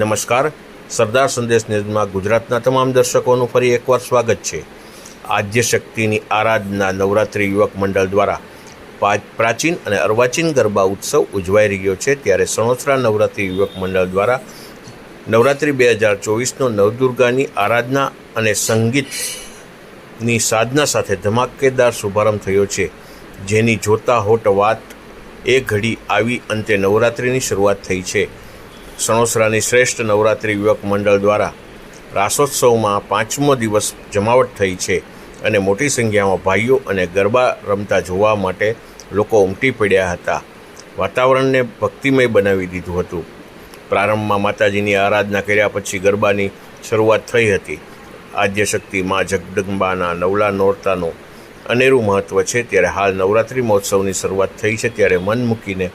નમસ્કાર. સરદાર સંદેશ ન્યૂઝમાં ગુજરાતના તમામ દર્શકોનું ફરી એકવાર સ્વાગત છે. આદ્ય શક્તિની આરાધના નવરાત્રિ યુવક મંડળ દ્વારા પ્રાચીન અને અર્વાચીન ગરબા ઉત્સવ ઉજવાઈ રહ્યો છે. ત્યારે સણોસરા નવરાત્રિ યુવક મંડળ દ્વારા નવરાત્રિ બે હજાર ચોવીસનો નવદુર્ગાની આરાધના અને સંગીતની સાધના સાથે ધમાકેદાર શુભારંભ થયો છે. જેની જોતા હોટ વાત, એ ઘડી આવી અંતે નવરાત્રિની શરૂઆત થઈ છે. સણોસરાની શ્રેષ્ઠ નવરાત્રિ યુવક મંડળ દ્વારા રાસોત્સવમાં પાંચમો દિવસ જમાવટ થઈ છે અને મોટી સંખ્યામાં ભાઈઓ અને ગરબા રમતા જોવા માટે લોકો ઉમટી પડ્યા હતા. વાતાવરણને ભક્તિમય બનાવી દીધું હતું. પ્રારંભમાં માતાજીની આરાધના કર્યા પછી ગરબાની શરૂઆત થઈ હતી. આદ્યશક્તિ મા જગદંબાના નવલા નોરતાનું અનેરું મહત્ત્વ છે. ત્યારે હાલ નવરાત્રિ મહોત્સવની શરૂઆત થઈ છે. ત્યારે મન મૂકીને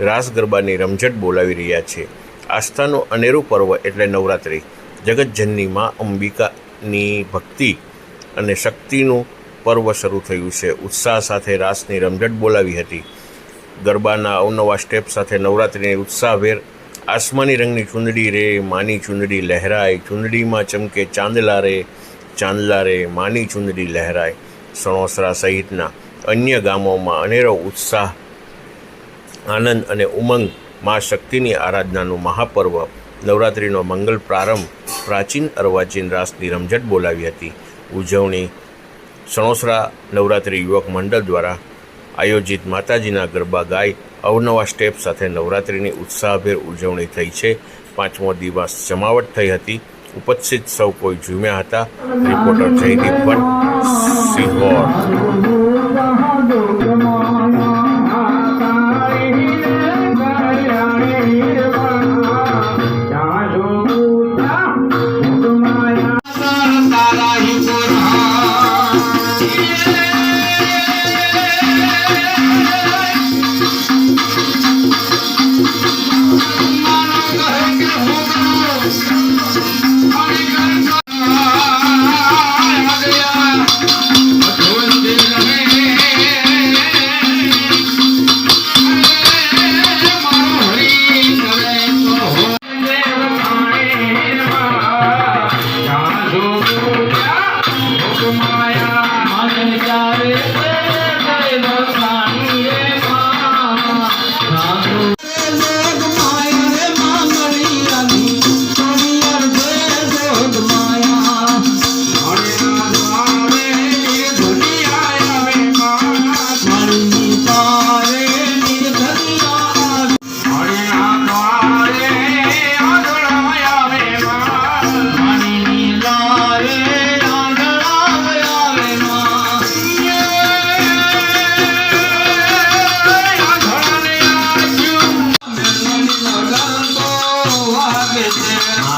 રાસ ગરબાની રમઝટ બોલાવી રહ્યા છે. આસ્થાનું અનેરું પર્વ એટલે નવરાત્રિ. જગતજનની મા અંબિકાની ભક્તિ અને શક્તિનું પર્વ શરૂ થયું છે. ઉત્સાહ સાથે રાસની રમઝટ બોલાવી હતી. ગરબાના અવનવા સ્ટેપ સાથે નવરાત્રિની ઉત્સાહભેર આસમાની રંગની ચૂંદડી રે, માની ચૂંદડી લહેરાય, ચૂંદડીમાં ચમકે ચાંદલા રે ચાંદલા રે, માની ચૂંદડી લહેરાય. સણોસરા સહિતના અન્ય ગામોમાં અનેરો ઉત્સાહ, આનંદ અને ઉમંગ મા શક્તિની આરાધનાનું મહાપર્વ નવરાત્રિનો મંગલ પ્રારંભ પ્રાચીન અર્વાચીન રાસની રમઝટ બોલાવી હતી. ઉજવણી સણોસરા નવરાત્રિ યુવક મંડળ દ્વારા આયોજિત માતાજીના ગરબા ગાય અવનવા સ્ટેપ સાથે નવરાત્રિની ઉત્સાહભેર ઉજવણી થઈ છે. પાંચમો દિવસ જમાવટ થઈ હતી. ઉપસ્થિત સૌ કોઈ ઝૂમ્યા હતા. Reporter Jaydeep Bhatt, Sihor.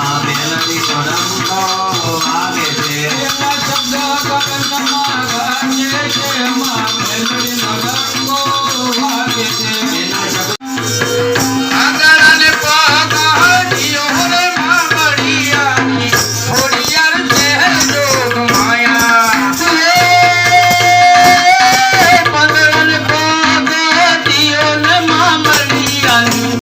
melody for the